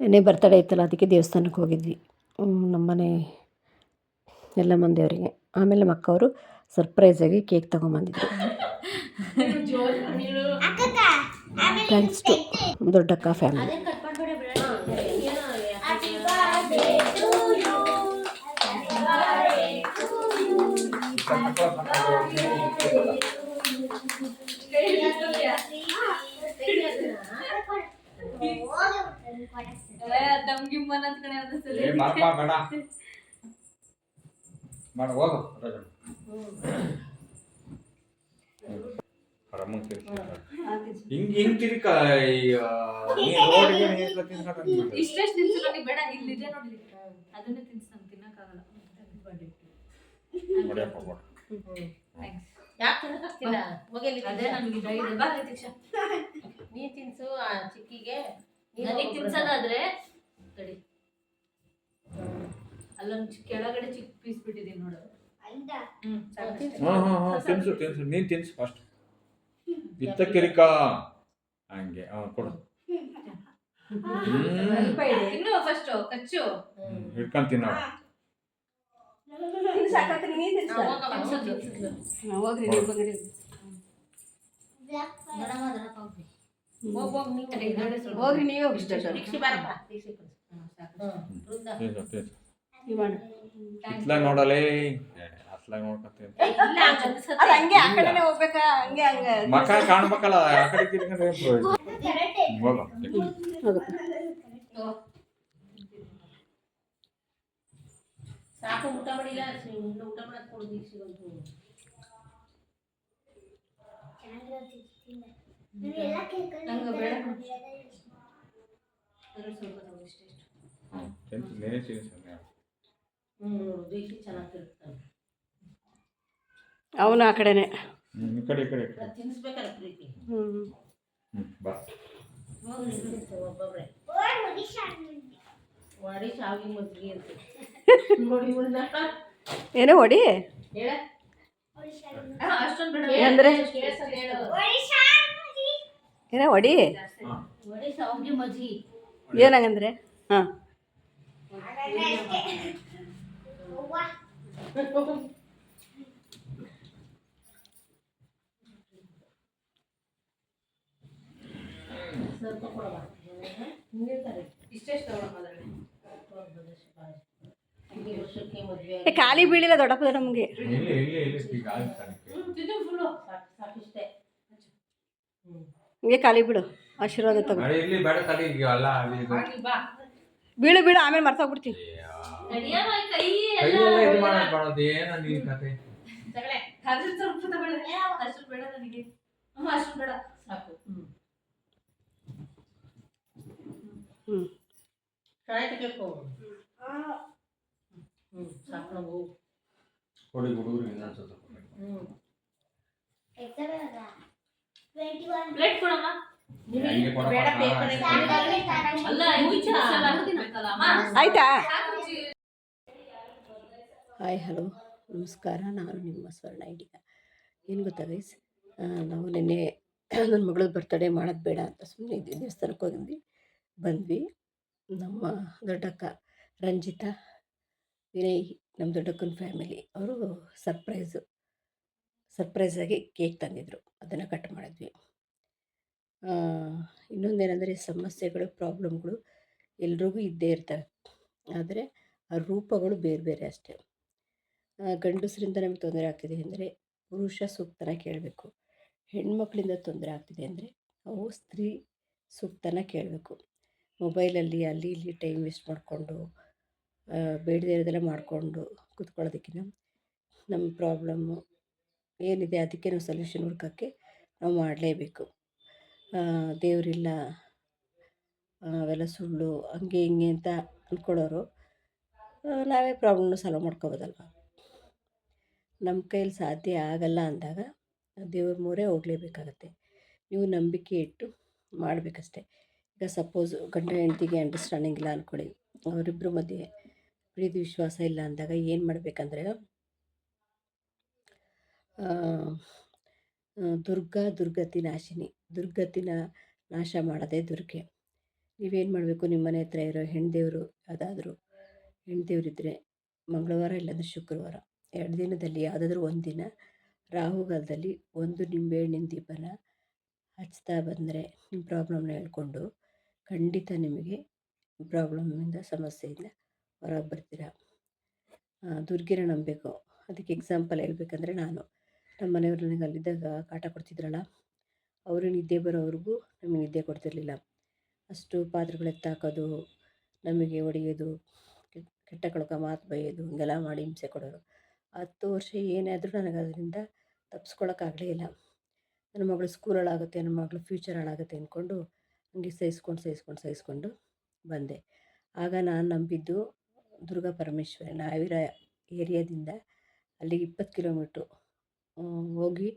ನೆನ್ನೆ ಬರ್ತಡೇ ಇತ್ತಲ್ಲ, ಅದಕ್ಕೆ ದೇವಸ್ಥಾನಕ್ಕೆ ಹೋಗಿದ್ವಿ. ನಮ್ಮನೆ ಎಲ್ಲ ದೇವರಿಗೆ ಆಮೇಲೆ ನಮ್ಮ ಅಕ್ಕವರು ಸರ್ಪ್ರೈಸಾಗಿ ಕೇಕ್ ತೊಗೊಂಬಂದಿದ್ರು. ಥ್ಯಾಂಕ್ಸ್ ಟು ದೊಡ್ಡಕ್ಕ ಫ್ಯಾಮಿಲಿ ಏ ಬೇಡ. ಹೋಗು ಹಿಂಗ್ ಹಿಂಗ್ ತಿರ್ಕ ರೋಡ್ಗೆ ನೀರ್ಲ ಇಷ್ಟೆಷ್ಟು ಬೇಡ ಇಲ್ಲಿದೆ ಅದನ್ನೇ ತಿನ್ನಕ್ಕಾಗಲ್ಲ. ಹೊಡ್ಯಪ್ಪ ಯಾಕೆ ತಿನ್ನಕ್ಕಾಗ್ತಿಲ್ಲ? ಅದೇ ನನಗೆ ಇದೆ ಇದೆ. ಬಾ ಲತೀಶ ನೀ ತಿನ್ಸು ಆ ಚಿಕ್ಕಿಗೆ. ನೀನು ನನಗೆ ತಿನ್ಸೋದಾದ್ರೆ ತಡಿ. ಅಲ್ಲೊಂದು ಕೆಳಗಡೆ ಚಿಕ್ಕ ಪೀಸ್ ಬಿಟ್ಟಿದ್ದೀನಿ ನೋಡು. ಹಾ ಹಾ ಹಾ ತಿನ್ಸು ತಿನ್ಸು. ನೀನ್ ತಿನ್ಸು ಫಸ್ಟ್ ಇತ್ತ ಕಿರಿಕ. ಹಂಗೆ ಹಾ ಕೊಡು. ಸ್ವಲ್ಪ ಇದೆ. ಇನ್ನು ಫಸ್ಟ್ ಕಚ್ಚು. ಹಿಡ್ಕೊಂಡ್ ತಿನ್ನೋ. ಹೋಗ್ರಿ ನೀವು ಹೋಗ್ರಿ ದೊಡ್ಡಮ್ಮ, ದೊಡ್ಡಪ್ಪ ಹೋಗ್ರಿ. ಹೋಗ್ರಿ ನೀವೇ ಹೋಗಿ ಮಾಡು. ಇತ್ಲಾಗ ನೋಡಲೇ ಅತ್ಲಾಗ ಮಕ ಕಾಣ್ಬೇಕಲ್ಲ ಆ ಕಡೆ ತಿರ್ಕೊಂಡ್ರೆ ಹೋಗು. ಸಾಕು ಊಟ ಮಾಡಿಲ್ಲ ಇನ್ನು ಊಟ ಮಾಡಕ್ ನಂಗೆ ಬೇಡ ಅದ್ರಲ್ಲಿ ಸ್ವಲ್ಪ ತಗೋ, ಇಷ್ಟು, ಇಷ್ಟು. ಚೆನ್ನಾಗಿ ಅವನು ಆ ಕಡೆನೆ. ಹ್ಮ್ ಈ ಕಡೆ ಈ ಕಡೆ ಈ ಕಡೆ. ಅದ್ ತಿನ್ಸ್ಬೇಕಲ್ಲ ಪ್ರೀತಿ. ಹ್ಞೂ ಹ್ಮ್ ಬಾ. ಹೋಗ್ರಿ ತಿನ್ಸು ಒಬ್ಬೊಬ್ರೆ. ವಾಡಿ ಶಾವಿಗೆ ಮಜ್ಜಿಗೆ ಅಂತ. ನೋಡಿ ಉಳ್ದ ಏನೋ ಹೊಡಿ. ಹೇಳ. ಆ, ಅಷ್ಟೊಂದು ಬೇಡ. ಅಂದ್ರೆ? ಕೇಳ್ಸಲ್ಲ ಏನೋ ಮಜ್ಜಿಗೆ ಏನಂಗಂದ್ರೆ? ಹಾಂ. ಸ್ವಲ್ಪ ಕೊಡವ ಹಿಂಗೆ ತಾರೆ ಹಂಗೆ ಖಾಲಿ ಬಿಡು ಆಶೀರ್ವಾದ ತಗೋ. ಅರೆ ಇಲ್ಲಿ ಬೇಡ ತಲೆ ಈಗ ಅಲ್ಲ ಅಲ್ಲಿ ಇದು. ಹಾಗೆ ಬಾ. ಬೀಳು ಬೀಳು ಆಮೇಲೆ ಮರ್ತೋಗ್ಬಿಡ್ತೀವಿ ನಡಿಯಮ್ಮ ಕೈ ಕೈಯೆಲ್ಲ ಇದು ಮಾಡೋದು ಮಾಡೋದು ಏನ ನೀನ್ ಕತೆ. ತಗಳೆ ಅದ್ರ ಸ್ವಲ್ಪ ತಗೊಳ್ಳಿ ಅಷ್ಟು ಬೇಡ ನನಗೆ. ಹ್ಮ್ ಅಷ್ಟು ಬೇಡ. ಸಾಕು. ಹ್ಞೂ ಹ್ಞೂ ಶಾಲೆ ತೆಗೆದುಕೋ ಹ್ಞೂ ಸಾಕು ನಾವು ಕೊಡಿ ಹುಡುಗರು ಇನ್ನೊಂದು ಸ್ವಲ್ಪ ಕೊಡಿ. ಹ್ಞೂ ಪ್ಲೇಟ್ ಕೊಡಮ್ಮ. ಆಯ್ತಾ? Hi hello. ನಮಸ್ಕಾರ. ನಾನು ನಿಮ್ಮ ಸ್ವರ್ಣ ಐಡಿಗ. ಏನು ಗೊತ್ತಾ ಗೈಸ್ ನಾವು ನಿನ್ನೆ ನನ್ನ ಮಗಳ ಬರ್ತಡೇ ಮಾಡೋದು ಬೇಡ ಅಂತ ಸುಮ್ಮನೆ ಇದ್ವಿ. ದೇವಸ್ಥಾನಕ್ಕೆ ಹೋಗಿದ್ವಿ. ಬಂದ್ವಿ. ನಮ್ಮ ದೊಡ್ಡಕ್ಕ ರಂಜಿತಾ ವಿನಯ್ ನಮ್ಮ ದೊಡ್ಡಕ್ಕನ ಫ್ಯಾಮಿಲಿ ಅವರು ಸರ್ಪ್ರೈಸು ಸರ್ಪ್ರೈಸಾಗಿ ಕೇಕ್ ತಂದಿದ್ದರು ಅದನ್ನು ಕಟ್ ಮಾಡಿದ್ವಿ. ಇನ್ನೊಂದೇನೆಂದರೆ ಸಮಸ್ಯೆಗಳು, ಪ್ರಾಬ್ಲಮ್ಗಳು ಎಲ್ರಿಗೂ ಇದ್ದೇ ಇರ್ತವೆ. ಆದರೆ ಆ ರೂಪಗಳು ಬೇರೆ ಬೇರೆ ಅಷ್ಟೇ. ಗಂಡಸರಿಂದ ನಮಗೆ ತೊಂದರೆ ಆಗ್ತಿದೆ ಅಂದರೆ ಪುರುಷ ಸೂಕ್ತನ ಕೇಳಬೇಕು. ಹೆಣ್ಮಕ್ಳಿಂದ ತೊಂದರೆ ಆಗ್ತಿದೆ ಅಂದರೆ ಅವು ಸ್ತ್ರೀ ಸೂಕ್ತನ ಕೇಳಬೇಕು. ಮೊಬೈಲಲ್ಲಿ, ಅಲ್ಲಿ, ಇಲ್ಲಿ ಟೈಮ್ ವೇಸ್ಟ್ ಮಾಡಿಕೊಂಡು ಬೇಡದೇ ಇರೋದೆಲ್ಲ ಮಾಡಿಕೊಂಡು ಕೂತ್ಕೊಳ್ಳೋದಕ್ಕಿಂತ ನಮ್ಮ ಪ್ರಾಬ್ಲಮ್ಮು ಏನಿದೆ ಅದಕ್ಕೆ ನಾವು ಸೊಲ್ಯೂಷನ್ ಹುಡ್ಕೋಕ್ಕೆ ನಾವು ಮಾಡಲೇಬೇಕು. ದೇವರಿಲ್ಲ ಅವೆಲ್ಲ ಸುಳ್ಳು, ಹಂಗೆ ಹಿಂಗೆ ಅಂತ ಅಂದ್ಕೊಳ್ಳೋರು ನಾವೇ ಪ್ರಾಬ್ಲಮ್ನ ಸಾಲ್ವ್ ಮಾಡ್ಕೋಬೋದಲ್ವ? ನಮ್ಮ ಕೈಯಲ್ಲಿ ಸಾಧ್ಯ ಆಗಲ್ಲ ಅಂದಾಗ ದೇವ್ರ ಮೂರೇ ಹೋಗಲೇಬೇಕಾಗತ್ತೆ. ನೀವು ನಂಬಿಕೆ ಇಟ್ಟು ಮಾಡಬೇಕಷ್ಟೆ. ಈಗ ಸಪೋಸ್ ಗಂಡ ಹೆಂಡತಿಗೆ ಅಂಡರ್ಸ್ಟ್ಯಾಂಡಿಂಗ್ ಇಲ್ಲ ಅಂದ್ಕೊಳ್ಳಿ ಅವರಿಬ್ಬರ ಮಧ್ಯೆ ಪ್ರೀತಿ ವಿಶ್ವಾಸ ಇಲ್ಲ ಅಂದಾಗ ಏನು ಮಾಡಬೇಕಂದ್ರೆ ದುರ್ಗಾ ದುರ್ಗತಿ ನಾಶಿನಿ. ದುರ್ಗತಿನ ನಾಶ ಮಾಡೋದೇ ದುರ್ಗೆ. ನೀವೇನು ಮಾಡಬೇಕು? ನಿಮ್ಮ ಮನೆ ಹತ್ರ ಇರೋ ಹೆಣ್ದೇವರು ಯಾವುದಾದ್ರೂ? ಹೆಣ್ದೇವ್ರಿದ್ದರೆ ಮಂಗಳವಾರ ಇಲ್ಲಾಂದರೆ ಶುಕ್ರವಾರ. ಎರಡು ದಿನದಲ್ಲಿ ಯಾವುದಾದ್ರೂ ಒಂದು ದಿನ. ರಾಹುಗಾಲದಲ್ಲಿ ಒಂದು ನಿಂಬೆಹಣ್ಣಿನ ದೀಪನ ಹಚ್ತಾ ಬಂದರೆ ನಿಮ್ಮ ಪ್ರಾಬ್ಲಮ್ನ ಹೇಳ್ಕೊಂಡು ಖಂಡಿತ ನಿಮಗೆ ಪ್ರಾಬ್ಲಮ್ಮಿಂದ ಸಮಸ್ಯೆಯಿಂದ ಹೊರಗೆ ಬರ್ತೀರ? ದುರ್ಗಿನ ನಂಬಬೇಕು. ಅದಕ್ಕೆ ಎಕ್ಸಾಂಪಲ್ ಹೇಳ್ಬೇಕಂದ್ರೆ ನಾನು. ನಮ್ಮ ಮನೆಯವರು ನನಗೆ ಅಲ್ಲಿದ್ದಾಗ ಕಾಟ ಕೊಡ್ತಿದ್ರಲ್ಲ, ಅವರು ನಿದ್ದೆ ಬರೋವರೆಗೂ ನಮಗೆ ನಿದ್ದೆ ಕೊಡ್ತಿರಲಿಲ್ಲ. ಅಷ್ಟು ಪಾತ್ರೆಗಳು ಎತ್ತಾಕೋದು, ನಮಗೆ ಹೊಡೆಯೋದು ಕೆಟ್ಟ ಕಳ್ಕ ಮಾತು ಬೈಯೋದು ಹಿಂಗೆಲ್ಲ ಮಾಡಿ ಹಿಂಸೆ ಕೊಡೋರು. ಹತ್ತು ವರ್ಷ ಏನಾದರೂ ನನಗೆ ಅದರಿಂದ ತಪ್ಪಿಸ್ಕೊಳಕ್ಕಾಗಲೇ ಇಲ್ಲ. ನನ್ನ ಮಗಳು ಸ್ಕೂಲ್ ಹಾಳಾಗುತ್ತೆ, ನನ್ನ ಮಗಳು ಫ್ಯೂಚರ್ ಹಾಳಾಗುತ್ತೆ ಅಂದ್ಕೊಂಡು ಹಂಗೆ ಸಹಿಸ್ಕೊಂಡು ಸಹಿಸ್ಕೊಂಡು ಸಹಿಸ್ಕೊಂಡು ಬಂದೆ. ಆಗ ನಾನು ನಂಬಿದ್ದು ದುರ್ಗಾ ಪರಮೇಶ್ವರಿ, ನಾವಿರೋ ಏರಿಯಾದಿಂದ ಅಲ್ಲಿಗೆ ಇಪ್ಪತ್ತು ಕಿಲೋಮೀಟ್ರು ಹೋಗಿ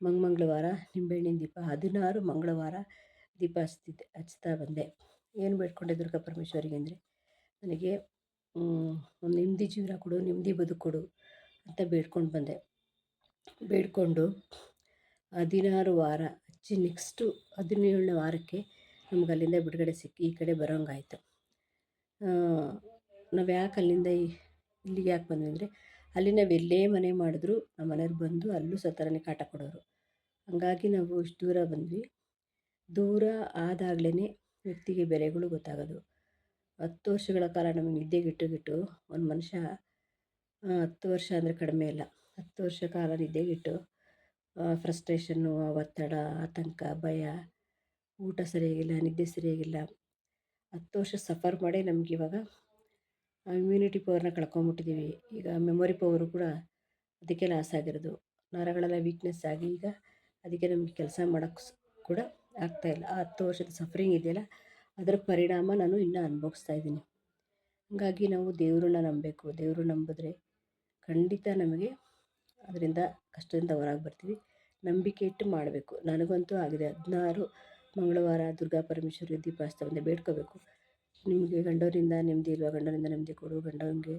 ಮಂಗಳವಾರ ನಿಂಬೆಹಣ್ಣಿನ ದೀಪ, ಹದಿನಾರು ಮಂಗಳವಾರ ದೀಪ ಹಚ್ತಿದ್ದೆ, ಹಚ್ತಾ ಬಂದೆ. ಏನು ಬೇಡ್ಕೊಂಡೆ ದುರ್ಗಾ ಪರಮೇಶ್ವರಿಗೆ ಅಂದರೆ, ನನಗೆ ಒಂದು ನೆಮ್ಮದಿ ಜೀವನ ಕೊಡು, ನೆಮ್ಮದಿ ಬದುಕು ಕೊಡು ಅಂತ ಬೇಡ್ಕೊಂಡು ಬಂದೆ. ಬೇಡಿಕೊಂಡು ಹದಿನಾರು ವಾರ ಹಚ್ಚಿ ನೆಕ್ಸ್ಟು ಹದಿನೇಳನೇ ವಾರಕ್ಕೆ ನಮ್ಗೆ ಅಲ್ಲಿಂದ ಬಿಡುಗಡೆ ಸಿಕ್ಕಿ ಈ ಕಡೆ ಬರೋಂಗಾಯ್ತು. ನಾವು ಯಾಕೆ ಅಲ್ಲಿಂದ ಇಲ್ಲಿಗೆ ಯಾಕೆ ಬಂದ್ವಿ ಅಂದರೆ ಅಲ್ಲಿ ನಾವು ಎಲ್ಲೇ ಮನೆ ಮಾಡಿದ್ರು ನಮ್ಮ ಮನೆಯವ್ರು ಬಂದು ಅಲ್ಲೂ ಸತ್ತರನೇ ಕಾಟ ಕೊಡೋರು. ಹಾಗಾಗಿ ನಾವು ಇಷ್ಟು ದೂರ ಬಂದ್ವಿ. ದೂರ ಆದಾಗಲೇ ವ್ಯಕ್ತಿಗೆ ಬೆಲೆಗಳು ಗೊತ್ತಾಗೋದು. ಹತ್ತು ವರ್ಷಗಳ ಕಾಲ ನಮಗೆ ನಿದ್ದೆಗಿಟ್ಟುಗಿಟ್ಟು ಒಂದು ಮನುಷ್ಯ ಹತ್ತು ವರ್ಷ ಅಂದರೆ ಕಡಿಮೆ ಇಲ್ಲ ಹತ್ತು ವರ್ಷ ಕಾಲ ನಿದ್ದೆಗಿಟ್ಟು ಫ್ರಸ್ಟ್ರೇಷನ್ನು ಒತ್ತಡ, ಆತಂಕ, ಭಯ, ಊಟ ಸರಿಯಾಗಿಲ್ಲ, ನಿದ್ದೆ ಸರಿಯಾಗಿಲ್ಲ. ಹತ್ತು ವರ್ಷ ಸಫರ್ ಮಾಡಿ ನಮಗಿವಾಗ ಇಮ್ಯುನಿಟಿ ಪವರ್ನ ಕಳ್ಕೊಂಬಿಟ್ಟಿದ್ದೀವಿ ಈಗ ಮೆಮೊರಿ ಪವರು ಕೂಡ ಅದಕ್ಕೆ ಲಾಸ್ ಆಗಿರೋದು. ನರಗಳೆಲ್ಲ ವೀಕ್ನೆಸ್ ಆಗಿ ಈಗ ಅದಕ್ಕೆ ನಮಗೆ ಕೆಲಸ ಮಾಡೋಕ್ಕೆ ಕೂಡ ಆಗ್ತಾಯಿಲ್ಲ ಆ ಹತ್ತು ವರ್ಷದ ಸಫರಿಂಗ್ ಇದೆಯಲ್ಲ, ಅದರ ಪರಿಣಾಮ ನಾನು ಇನ್ನೂ ಅನುಭವಿಸ್ತಾ ಇದ್ದೀನಿ. ಹಾಗಾಗಿ ನಾವು ದೇವರನ್ನ ನಂಬಬೇಕು ದೇವರು ನಂಬಿದ್ರೆ ಖಂಡಿತ ನಮಗೆ ಅದರಿಂದ ಕಷ್ಟದಿಂದ ಹೊರಗೆ ಬರ್ತೀವಿ. ನಂಬಿಕೆ ಇಟ್ಟು ಮಾಡಬೇಕು. ನನಗಂತೂ ಆಗಿದೆ. ಹದಿನಾರು ಮಂಗಳವಾರ ದುರ್ಗಾ ಪರಮೇಶ್ವರಿ ದೀಪಾಸ್ತವನ್ನೇ ಬೇಡ್ಕೋಬೇಕು. ನಿಮಗೆ ಗಂಡವರಿಂದ ನೆಮ್ಮದಿ ಇಲ್ವಾ? ಗಂಡನಿಂದ ನೆಮ್ಮದಿ ಕೊಡು. ಗಂಡನಿಗೆ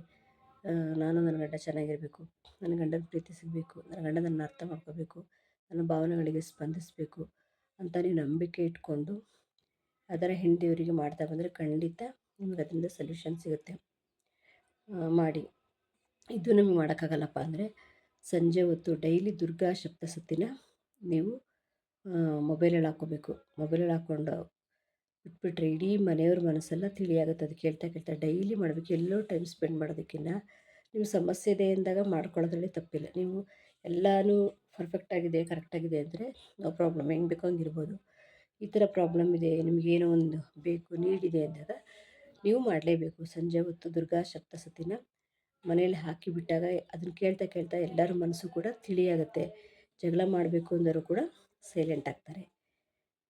ನಾನು ನನ್ನ ಗಂಡ ಚೆನ್ನಾಗಿರಬೇಕು. ನನ್ನ ಗಂಡನ ಪ್ರೀತಿ ಸಿಗಬೇಕು. ನನ್ನ ಗಂಡ ನನ್ನ ಅರ್ಥ ಮಾಡ್ಕೋಬೇಕು. ನನ್ನ ಭಾವನೆಗಳಿಗೆ ಸ್ಪಂದಿಸಬೇಕು ಅಂತ ನೀವು ನಂಬಿಕೆ ಇಟ್ಕೊಂಡು ಅದರ ಹೆಂಡತಿಯವರಿಗೆ ಮಾಡ್ತಾ ಬಂದರೆ ಖಂಡಿತ ನಿಮ್ಗೆ ಅದರಿಂದ ಸೊಲ್ಯೂಷನ್ ಸಿಗುತ್ತೆ. ಮಾಡಿ. ಇದು ನಿಮ್ಗೆ ಮಾಡೋಕ್ಕಾಗಲ್ಲಪ್ಪ ಅಂದರೆ ಸಂಜೆ ಹೊತ್ತು ಡೈಲಿ ದುರ್ಗಾ ಸಪ್ತಸತಿನ ನೀವು ಮೊಬೈಲಲ್ಲಿ ಹಾಕ್ಕೋಬೇಕು ಮೊಬೈಲಲ್ಲಿ ಹಾಕ್ಕೊಂಡು ಬಿಟ್ಬಿಟ್ರೆ ಇಡೀ ಮನೆಯವ್ರ ಮನಸ್ಸೆಲ್ಲ ತಿಳಿಯಾಗುತ್ತೆ. ಅದು ಕೇಳ್ತಾ ಕೇಳ್ತಾ ಡೈಲಿ ಮಾಡಬೇಕು. ಎಲ್ಲೋ ಟೈಮ್ ಸ್ಪೆಂಡ್ ಮಾಡೋದಕ್ಕಿಂತ ನಿಮ್ಮ ಸಮಸ್ಯೆ ಇದೆ ಅಂದಾಗ ಮಾಡ್ಕೊಳ್ಳೋದ್ರಲ್ಲಿ ತಪ್ಪಿಲ್ಲ. ನೀವು ಎಲ್ಲನೂ ಪರ್ಫೆಕ್ಟಾಗಿದೆ ಕರೆಕ್ಟಾಗಿದೆ ಅಂದರೆ ನೋ ಪ್ರಾಬ್ಲಮ್. ಹೆಂಗೆ ಬೇಕೋ ಹಂಗೆ ಈ ಥರ ಪ್ರಾಬ್ಲಮ್ ಇದೆ ನಿಮಗೇನೋ ಒಂದು ಬೇಕು ನೀಡಿದೆ ಅಂದಾಗ ನೀವು ಮಾಡಲೇಬೇಕು. ಸಂಜೆ ಹೊತ್ತು ದುರ್ಗಾ ಸಪ್ತಸತಿನ ಮನೇಲಿ ಹಾಕಿಬಿಟ್ಟಾಗ ಅದನ್ನು ಕೇಳ್ತಾ ಕೇಳ್ತಾ ಎಲ್ಲರ ಮನಸ್ಸು ಕೂಡ ತಿಳಿಯಾಗುತ್ತೆ. ಜಗಳ ಮಾಡಬೇಕು ಅಂದರೂ ಕೂಡ ಸೈಲೆಂಟ್ ಆಗ್ತಾರೆ.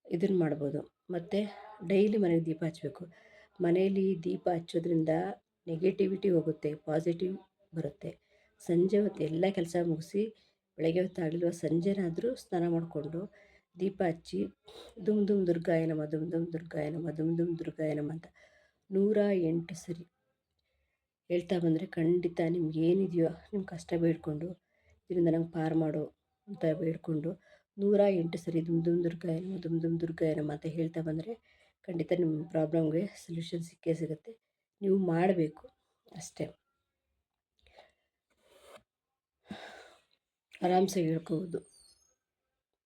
ಇದನ್ನು ಮಾಡ್ಬೋದು. ಮತ್ತು ಡೈಲಿ ಮನೆಗೆ ದೀಪ ಹಚ್ಚಬೇಕು ಮನೆಯಲ್ಲಿ ದೀಪ ಹಚ್ಚೋದ್ರಿಂದ ನೆಗೆಟಿವಿಟಿ ಹೋಗುತ್ತೆ ಪಾಸಿಟಿವ್ ಬರುತ್ತೆ. ಸಂಜೆ ಹೊತ್ತು ಎಲ್ಲ ಕೆಲಸ ಮುಗಿಸಿ ಬೆಳಗ್ಗೆ ಹೊತ್ತಾಗಲಿಲ್ವ ಸಂಜೆನಾದರೂ ಸ್ನಾನ ಮಾಡಿಕೊಂಡು ದೀಪ ಹಚ್ಚಿ ದುಮ್ ದುಮ್ ದುರ್ಗಾಯ ನಮ ದುಮ್ ದುಮ್ ದುರ್ಗಾಯ ನಮ ದುಮ್ ದುಮ್ ದುರ್ಗಾಯ ನಮ ಅಂತ ನೂರ ಎಂಟು ಸರಿ ಹೇಳ್ತಾ ಬಂದರೆ ಖಂಡಿತ ನಿಮ್ಗೆ ಏನಿದೆಯೋ ನಿಮ್ಮ ಕಷ್ಟ ಬೇಡ್ಕೊಂಡು, ಇದರಿಂದ ನಂಗೆ ಪಾರು ಮಾಡು ಅಂತ ಬೇಡ್ಕೊಂಡು ನೂರ ಎಂಟು ಸರಿ ದುಮ್ ದುಮ್ ದುರ್ಗಾಯ ನಮ ದುಮ್ ದುಮ್ ದುರ್ಗಾಯ ನಮ ಅಂತ ಹೇಳ್ತಾ ಬಂದರೆ ಖಂಡಿತ ನಿಮ್ಮ ಪ್ರಾಬ್ಲಮ್ಗೆ ಸೊಲ್ಯೂಷನ್ ಸಿಕ್ಕೇ ಸಿಗುತ್ತೆ. ನೀವು ಮಾಡಬೇಕು ಅಷ್ಟೇ. ಆರಾಮ್ಸೆ ಹೇಳ್ಕೋಬೋದು.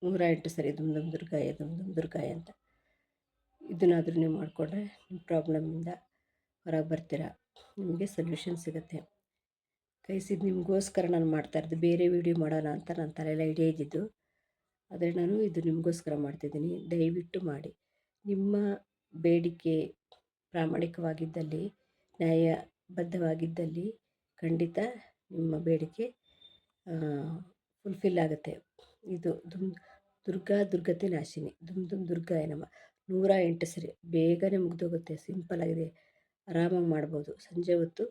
ನೂರ ಎಂಟು ಸರಿ ದುಮ್ ದುಮ್ ದುರ್ಗಾಯ ದುಮ್ ದುಮ್ ದುರ್ಗಾಯ ಅಂತ. ಇದನ್ನಾದರೂ ನೀವು ಮಾಡಿಕೊಂಡ್ರೆ ನಿಮ್ಮ ಪ್ರಾಬ್ಲಮ್ಮಿಂದ ಹೊರಗೆ ಬರ್ತೀರಾ. ನಿಮಗೆ ಸೊಲ್ಯೂಷನ್ ಸಿಗುತ್ತೆ. ಕೈಸಿದ್ದು ನಿಮಗೋಸ್ಕರ ನಾನು ಮಾಡ್ತಾಯಿರೋದು ಬೇರೆ ವೀಡಿಯೋ ಮಾಡೋಣ ಅಂತ ನನ್ನ ತಲೆಯಲ್ಲಿ ಐಡಿಯಾ ಇದ್ದಿದ್ದು. ಆದರೆ ನಾನು ಇದು ನಿಮಗೋಸ್ಕರ ಮಾಡ್ತಿದ್ದೀನಿ. ದಯವಿಟ್ಟು ಮಾಡಿ. ನಿಮ್ಮ ಬೇಡಿಕೆ ಪ್ರಾಮಾಣಿಕವಾಗಿದ್ದಲ್ಲಿ, ನ್ಯಾಯಬದ್ಧವಾಗಿದ್ದಲ್ಲಿ ಖಂಡಿತ ನಿಮ್ಮ ಬೇಡಿಕೆ ಫುಲ್ಫಿಲ್ ಆಗುತ್ತೆ. ಇದು ದುಮ್, ದುರ್ಗಾ ದುರ್ಗತೆ ನಾಶಿನಿ. ದುಮ್ ದುಮ್ ದುರ್ಗಾಯ ನಮ ನೂರ ಎಂಟು ಸರಿ ಬೇಗನೆ ಮುಗಿದೋಗುತ್ತೆ. ಸಿಂಪಲ್ಲಾಗಿದೆ ಆರಾಮಾಗಿ ಮಾಡ್ಬೋದು. ಸಂಜೆ ಹೊತ್ತು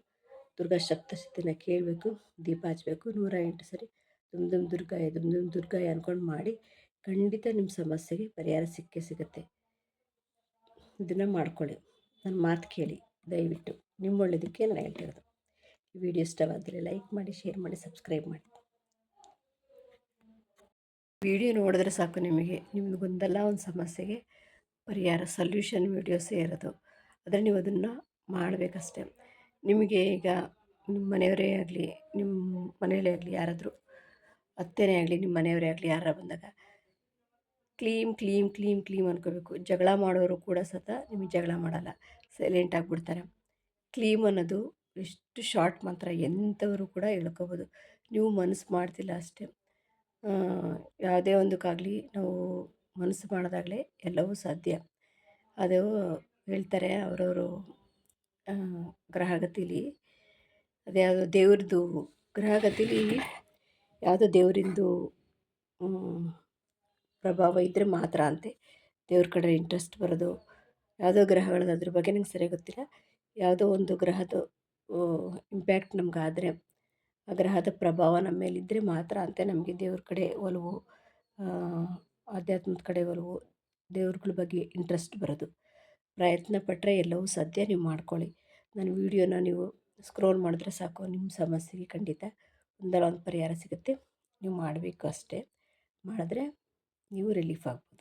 ದುರ್ಗಾ ಸಪ್ತಶತಿನ ಕೇಳಬೇಕು, ದೀಪ ಹಚ್ಚಬೇಕು ನೂರ ಎಂಟು ಸರಿ ದುಮ್ ದುಮ್ ದುರ್ಗಾಯ, ದುಮ್ ದುಮ್ ದುರ್ಗಾಯ ಅಂದ್ಕೊಂಡು ಮಾಡಿ ಖಂಡಿತ ನಿಮ್ಮ ಸಮಸ್ಯೆಗೆ ಪರಿಹಾರ ಸಿಕ್ಕೇ ಸಿಗುತ್ತೆ. ಇದನ್ನು ಮಾಡ್ಕೊಳ್ಳಿ. ನನ್ನ ಮಾತು ಕೇಳಿ, ದಯವಿಟ್ಟು ನಿಮ್ಮ ಒಳ್ಳೆಯದಕ್ಕೆ ನಾನು ಹೇಳ್ತಿರೋದು. ಈ ವಿಡಿಯೋ ಇಷ್ಟವಾದರೆ ಲೈಕ್ ಮಾಡಿ, ಶೇರ್ ಮಾಡಿ, ಸಬ್ಸ್ಕ್ರೈಬ್ ಮಾಡಿ. ವಿಡಿಯೋ ನೋಡಿದ್ರೆ ಸಾಕು ನಿಮಗೆ. ನಿಮ್ಗೊಂದಲ್ಲ ಒಂದು ಸಮಸ್ಯೆಗೆ ಪರಿಹಾರ, ಸೊಲ್ಯೂಷನ್ ವೀಡಿಯೋಸೇ ಇರೋದು. ಆದರೆ ನೀವು ಅದನ್ನು ಮಾಡಬೇಕಷ್ಟೇ. ನಿಮಗೆ ಈಗ ನಿಮ್ಮ ಮನೆಯವರೇ ಆಗಲಿ ನಿಮ್ಮ ಮನೆಯಲ್ಲೇ ಆಗಲಿ ಯಾರಾದರೂ, ಅತ್ತೆನೇ ಆಗಲಿ ನಿಮ್ಮ ಮನೆಯವರೇ ಆಗಲಿ ಯಾರ ಬಂದಾಗ ಕ್ಲೀಮ್ ಕ್ಲೀಮ್ ಕ್ಲೀಮ್ ಕ್ಲೀಮ್ ಅನ್ಕೋಬೇಕು. ಜಗಳ ಮಾಡೋರು ಕೂಡ ಸತ ನಿಮಗೆ ಜಗಳ ಮಾಡಲ್ಲ. ಸೈಲೆಂಟ್ ಆಗಿಬಿಡ್ತಾರೆ. ಕ್ಲೀಮ್ ಅನ್ನೋದು ಎಷ್ಟು ಶಾರ್ಟ್ ಮಾತ್ರ ಎಂಥವರು ಕೂಡ ಹೇಳ್ಕೋಬೋದು. ನೀವು ಮನಸ್ಸು ಮಾಡ್ತಿಲ್ಲ ಅಷ್ಟೇ. ಯಾವುದೇ ಒಂದಕ್ಕಾಗಲಿ ನಾವು ಮನಸ್ಸು ಮಾಡೋದಾಗಲೇ ಎಲ್ಲವೂ ಸಾಧ್ಯ. ಅದು ಹೇಳ್ತಾರೆ ಅವರವರು ಗ್ರಹಗತಿಲಿ ಅದ್ಯಾವುದೋ ದೇವ್ರದ್ದು ಗ್ರಹಗತಿಲಿ ಯಾವುದೋ ದೇವರಿಂದು ಪ್ರಭಾವ ಇದ್ದರೆ ಮಾತ್ರ ಅಂತೆ. ದೇವ್ರ ಕಡೆ ಇಂಟ್ರೆಸ್ಟ್ ಬರೋದು, ಯಾವುದೋ ಗ್ರಹಗಳದ್ದು ಅದ್ರ ಬಗ್ಗೆ ನಂಗೆ ಸರಿಯಾಗಿ ಗೊತ್ತಿಲ್ಲ. ಯಾವುದೋ ಒಂದು ಗ್ರಹದ ಇಂಪ್ಯಾಕ್ಟ್ ನಮಗಾದರೆ, ಆ ಗ್ರಹದ ಪ್ರಭಾವ ನಮ್ಮ ಮೇಲಿದ್ದರೆ ಮಾತ್ರ ಅಂತೆ ನಮಗೆ ದೇವ್ರ ಕಡೆ ಒಲವು ಆಧ್ಯಾತ್ಮದ ಕಡೆ ಒಲವು, ದೇವ್ರಗಳ ಬಗ್ಗೆ ಇಂಟ್ರೆಸ್ಟ್ ಬರೋದು. ಪ್ರಯತ್ನ ಪಟ್ಟರೆ ಎಲ್ಲವೂ ಸದ್ಯ ನೀವು ಮಾಡ್ಕೊಳ್ಳಿ. ನನ್ನ ವೀಡಿಯೋನ ನೀವು ಸ್ಕ್ರೋಲ್ ಮಾಡಿದ್ರೆ ಸಾಕು ನಿಮ್ಮ ಸಮಸ್ಯೆಗೆ ಖಂಡಿತ ಒಂದಲ್ಲ ಒಂದು ಪರಿಹಾರ ಸಿಗುತ್ತೆ. ನೀವು ಮಾಡಬೇಕು ಅಷ್ಟೇ. ಮಾಡಿದ್ರೆ ನೀವು ರಿಲೀಫ್ ಆಗ್ಬೋದು